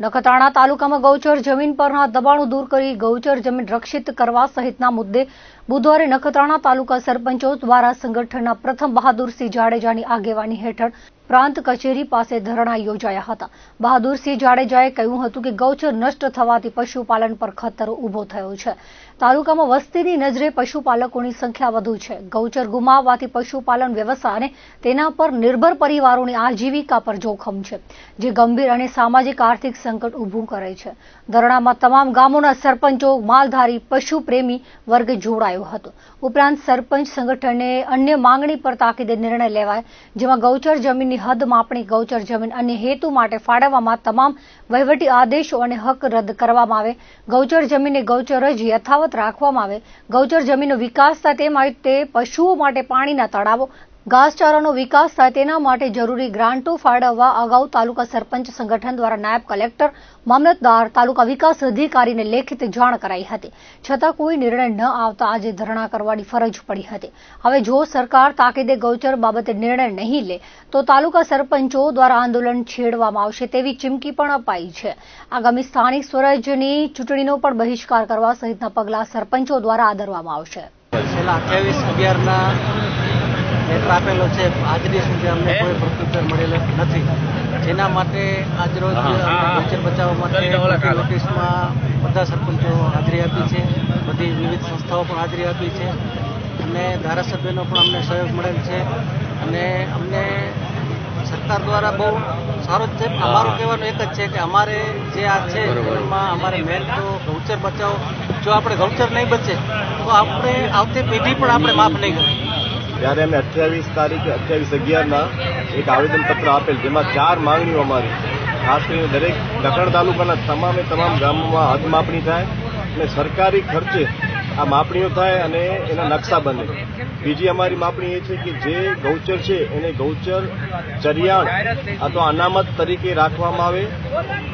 નખત્રાણા તાલુકામાં ગૌચર જમીન પરના દબાણો દૂર કરી ગૌચર જમીન રક્ષિત કરવા સહિતના મુદ્દે બુધવારે નખત્રાણા તાલુકા સરપંચો દ્વારા સંગઠનના પ્રથમ બહાદુરસિંહ જાડેજાની આગેવાની હેઠળ પ્રાંત કચેરી પાસે ધરણા યોજાયા હતા. બહાદુરસિંહ જાડેજાએ કહ્યું હતું કે ગૌચર નષ્ટ થવાથી પશુપાલન પર ખતરો ઊભો થયો છે. તાલુકામાં વસ્તીની નજરે પશુપાલકોની સંખ્યા વધુ છે. ગૌચર ગુમાવવાથી પશુપાલન વ્યવસાય અને તેના પર નિર્ભર પરિવારોની આજીવિકા પર જોખમ છે, જે ગંભીર અને સામાજિક આર્થિક સંકટ ઊભું કરે છે. ધરણામાં તમામ ગામોના સરપંચો, માલધારી, પશુપ્રેમી વર્ગ જોડાયો હતો. ઉપરાંત સરપંચ સંગઠને અન્ય માંગણી પર તાકીદે નિર્ણય લેવાય, જેમાં ગૌચર જમીનની હદ માપણી, ગૌચર જમીન અન્ય હેતુ માટે ફાળવવામાં તમામ વહીવટી આદેશો અને હક રદ કરવામાં આવે. ગૌચર જમીનને ગૌચર જ યથાવત રાખવામાં આવે. ગૌચર જમીનનો વિકાસ થાય તે પશુઓ માટે પાણીના તળાવો ઘાસચારાનો વિકાસ થાય તેના માટે જરૂરી ગ્રાન્ટો ફાળવવા અગાઉ તાલુકા સરપંચ સંગઠન દ્વારા નાયબ કલેક્ટર મામલતદાર તાલુકા વિકાસ અધિકારીને લેખિત જાણ કરાઈ હતી. છતાં કોઈ નિર્ણય ન આવતા આજે ધરણા કરવાની ફરજ પડી હતી. હવે જો સરકાર તાકીદે ગૌચર બાબતે નિર્ણય નહીં લે, તો તાલુકા સરપંચો દ્વારા આંદોલન છેડવામાં આવશે તેવી ચીમકી પણ અપાઈ છે. આગામી સ્થાનિક સ્વરાજ્યની ચૂંટણીનો પણ બહિષ્કાર કરવા સહિતના પગલાં સરપંચો દ્વારા આદરવામાં આવશે. લેટર આપેલો છે. આજ દિવસ સુધી અમને કોઈ પ્રત્યુત્તર મળેલો નથી. જેના માટે આજરોજ ગૌચર બચાવવા માટે નોટિસમાં બધા સરપંચો હાજરી આપી છે. બધી વિવિધ સંસ્થાઓ પણ હાજરી આપી છે. અને ધારાસભ્યનો પણ અમને સહયોગ મળેલ છે. અને અમને સરકાર દ્વારા બહુ સારો જ છે. અમારું કહેવાનું એક જ છે કે અમારે જે આ છે એમાં અમારે મેન તો ગૌચર બચાવો. જો આપણે ગૌચર નહીં બચે તો આપણે આવતી પેઢી પણ આપણે માફ નહીં કરીએ ત્યારે અમે અઠ્યાવીસ તારીખ, અઠ્યાવીસ અગિયારના એક આવેદનપત્ર આપેલ, જેમાં ચાર માંગણીઓ અમારી. ખાસ કરીને દરેક દખણ તાલુકાના તમામે તમામ ગામોમાં હદ માપણી થાય અને સરકારી ખર્ચે આ માપણીઓ થાય અને એના નકશા બને. બીજી અમારી માપણી એ છે કે જે ગૌચર છે, એને ગૌચર ચરિયાણ અથવા અનામત તરીકે રાખવામાં આવે.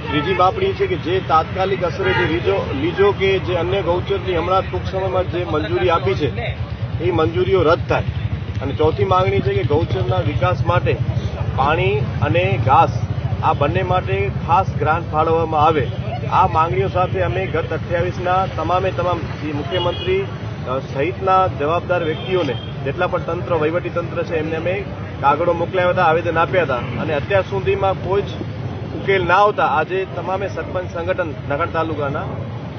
ત્રીજી માપણી છે કે જે તાત્કાલિક અસરે જે લીજો લીજો કે જે અન્ય ગૌચરની હમણાં ટૂંક સમયમાં જે મંજૂરી આપી છે, એ મંજૂરીઓ રદ થાય. અને ચોથી માંગણી છે કે ગૌચરના વિકાસ માટે પાણી અને ઘાસ આ બંને માટે ખાસ ગ્રાન્ટ ફાળવવામાં આવે. આ માંગણીઓ સાથે અમે ગત અઠ્યાવીસના તમામે તમામ મુખ્યમંત્રી સહિતના જવાબદાર વ્યક્તિઓને જેટલા પણ તંત્ર, વહીવટી તંત્ર છે, એમને અમે કાગળો મોકલ્યા હતા, આવેદન આપ્યા હતા. અને અત્યાર સુધીમાં કોઈ જ ઉકેલ ના આવતા આજે તમામે સરપંચ સંગઠન નગર તાલુકાના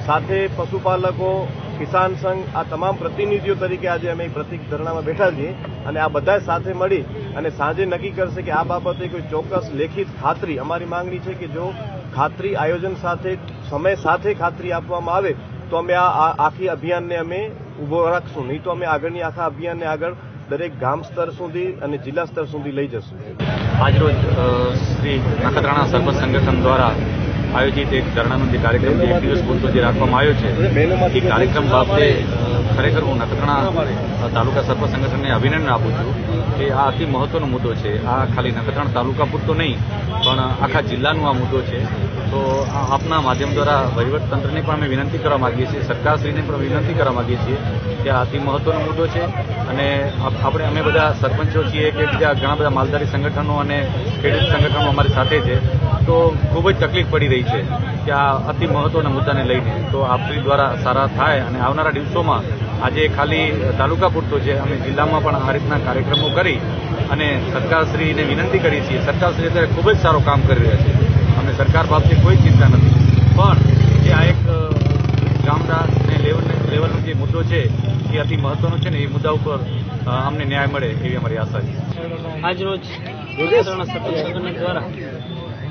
સાથે પશુપાલકો કિસાન સંઘ, આ તમામ પ્રતિનિધિઓ તરીકે આજે અમે પ્રતિક ધરણામાં બેઠા છીએ અને આ બધા સાથે મળી અને સાંજે નક્કી કરશે કે આ બાબતે કોઈ ચોક્કસ લેખિત ખાતરી. અમારી માંગણી છે કે જો ખાતરી આયોજન સાથે, સમય સાથે ખાતરી આપવામાં આવે, તો અમે આ આખી અભિયાનને અમે ઊભો રાખશું. નહીં તો અમે આગળની આખા અભિયાનને આગળ દરેક ગામ સ્તર સુધી અને જિલ્લા સ્તર સુધી લઈ જશું. આજરોજ શ્રી નખત્રાણા સરપંચ સંગઠન દ્વારા આયોજિત એક ધરણાનો જે કાર્યક્રમ એક દિવસ પૂરતો જે રાખવામાં આવ્યો છે, એ કાર્યક્રમ બાબતે ખરેખર હું નખત્રાણા તાલુકા સર્વ સંગઠનને અભિનંદન આપું છું કે આ અતિ મહત્વનો મુદ્દો છે. આ ખાલી નખત્રાણા તાલુકા પૂરતો નહીં, પણ આખા જિલ્લાનો આ મુદ્દો છે. તો આપના માધ્યમ દ્વારા વહીવટ તંત્રને પણ અમે વિનંતી કરવા માગીએ છીએ, સરકારશ્રીને પણ વિનંતી કરવા માગીએ છીએ કે આ અતિ મહત્વનો મુદ્દો છે અને આપણે, અમે બધા સરપંચો છીએ કે બીજા ઘણા બધા માલધારી સંગઠનો અને ખેડૂત સંગઠનો અમારી સાથે છે, તો ખૂબ જ તકલીફ પડી રહી છે કે આ અતિ મહત્વના મુદ્દાને લઈને. તો આપશ્રી દ્વારા સારા થાય અને આવનારા દિવસોમાં આજે ખાલી તાલુકા પૂરતો છે, અમે જિલ્લામાં પણ આ રીતના કાર્યક્રમો કરી અને સરકારશ્રીને વિનંતી કરી છીએ. સરકારશ્રી અત્યારે ખૂબ જ સારું કામ કરી રહ્યા છે. સરકાર બાબતે કોઈ ચિંતા નથી. પણ જે આ એક અ, ગામડા ને લેવલનો જે મુદ્દો છે એ અતિ મહત્વનો છે ને એ મુદ્દા ઉપર અમને ન્યાય મળે એવી અમારી આશા છે. આજરોજ સંગઠન દ્વારા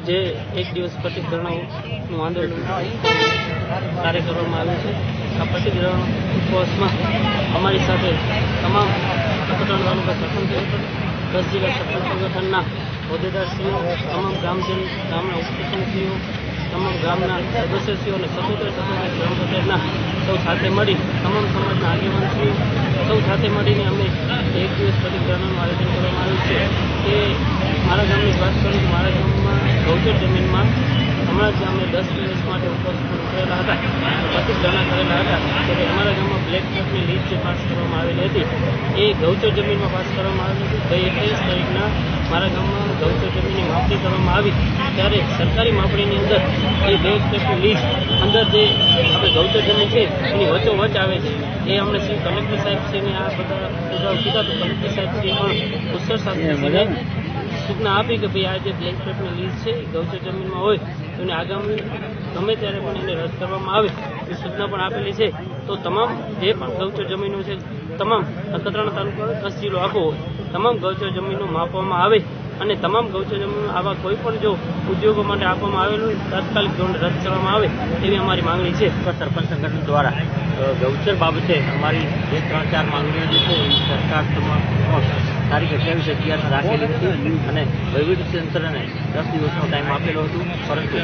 જે એક દિવસ પ્રતિકરણનું આંદોલન કાર્ય કરવામાં આવ્યું છે આ પ્રતિકરણ ઉપવાસમાં અમારી સાથે તમામ નખત્રાણા તાલુકા સરપંચો દસ જિલ્લા સરપંચ સંગઠનના હોદ્દેદારશ્રીઓ, તમામ ગ્રામજન, ગામના ઉપપ્રસંગશ્રીઓ તમામ ગામના સદસ્યશ્રીઓ અને સત્યોતેર સત્યોતેર ગ્રામ પંચાયતના સૌ સાથે મળી, તમામ સમાજના આગેવાનશ્રીઓ, સૌ સાથે મળીને અમે એક દિવસ પરિક્રમાનું આયોજન કરવામાં આવ્યું છે. કે મારા ગામની વાત કરું તો મારા ગામમાં ગૌચર જમીનમાં હમણાં જ અમે દસ દિવસ માટે ઉપસ્થિત કરેલા હતા. પચીસ જણા કરેલા હતા. ત્યારે અમારા ગામમાં બ્લેક બોર્ડની લીસ્ટ જે પાસ કરવામાં આવેલી હતી, એ ગૌચર જમીનમાં પાસ કરવામાં આવેલી હતી. ગઈ એકવીસ તારીખના મારા ગામમાં ગૌચર જમીનની માપણી કરવામાં આવી ત્યારે સરકારી માપણીની અંદર એ બે બોર્ડની લીસ્ટ અંદર જે આપણે ગૌચર જમીન છે એની વચ્ચોવચ આવે છે. એ અમને શ્રી કલેક્ટર સાહેબશ્રીને આ બધા સુધારો કીધા તો કલેક્ટર સાહેબશ્રી પણ ઉત્સર સાથે સૂચના આપી કે ભાઈ આ જે બ્લેક પેપરની લીઝ છે એ ગૌચર જમીનમાં હોય તો એને આગામી ગમે ત્યારે પણ એને રદ કરવામાં આવે એ સૂચના પણ આપેલી છે. તો તમામ જે પણ ગૌચર જમીનો છે તમામ નખત્રાણા તાલુકા કચ્છ જિલ્લો આખો તમામ ગૌચર જમીનો માપવામાં આવે અને તમામ ગૌચર જમીન આવા કોઈ પણ જો ઉદ્યોગો માટે આપવામાં આવેલું તાત્કાલિક ધોરણે રદ કરવામાં આવે એવી અમારી માંગણી છે સરપંચ સંગઠન દ્વારા. ગૌચર બાબતે અમારી જે ત્રણ, ચાર માંગણીઓ છે, એ સરકાર તારીખ અઠ્યાવીસ અગિયાર રાખેલી હતી અને વહીવટી તંત્રને દસ દિવસનો ટાઈમ આપેલો હતો. પરંતુ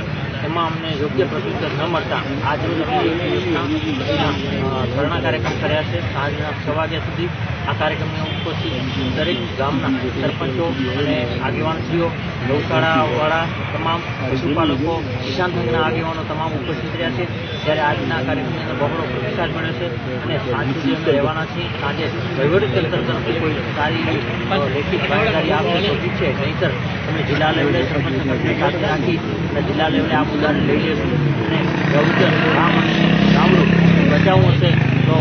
એમાં અમને યોગ્ય પ્રત્યુત્તર ન મળતા આજે ધરણા કાર્યક્રમ કર્યા છે. સાંજના છ વાગ્યા સુધી આ કાર્યક્રમની ઉપસ્થિત દરેક ગામના સરપંચો અને આગેવાનશ્રીઓ, ગૌશાળાવાળા તમામ પશુપાલકો, કિસાન સંઘના આગેવાનો તમામ ઉપસ્થિત રહ્યા છે. ત્યારે આજના કાર્યક્રમની અંદર બહોળો પ્રતિસાદ મળ્યો છે અને સાંજ સુધી અમે રહેવાના છીએ. સાંજે વહીવટી તંત્ર તરફથી કોઈ સારી એવી લેખિત ભાગીદારી આપે તો ઠીક છે નહીંતર અમે જિલ્લા લેવલે સરપંચ સાથે રાખી અને જિલ્લા લેવલે આ મુદ્દાને લઈ લેશું અને ગૌચર ગામ અને ગામડું બચાવવું હશે. તો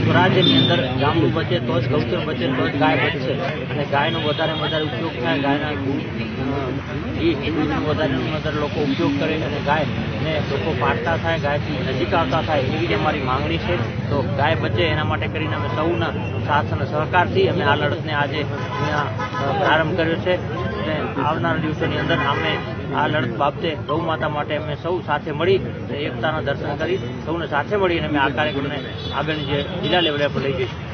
સ્વરાજ્યની અંદર ગામડું બચે તો જ કૌશલ બચે તો જ ગાય બચશે અને ગાયનો વધારે વધારે ઉપયોગ થાય, ગાયના ઘી દૂધનો વધારે વધારે લોકો ઉપયોગ કરે અને ગાય ને લોકો પાડતા થાય, ગાયથી નજીક આવતા થાય એવી જ અમારી માંગણી છે. તો ગાય બચે એના માટે કરીને અમે સૌના સાથ અને સહકારથી અમે આ લડતને આજે અહીંયા પ્રારંભ કર્યો છે. અને આવનારા દિવસોની અંદર અમે આ લડત બાબતે ગૌ માતા માટે અમે સૌ સાથે મળી એકતાના દર્શન કરી સૌને સાથે મળીને અમે આ કાર્યક્રમને આગળની જે જિલ્લા લેવલે પર લઈ જઈશું.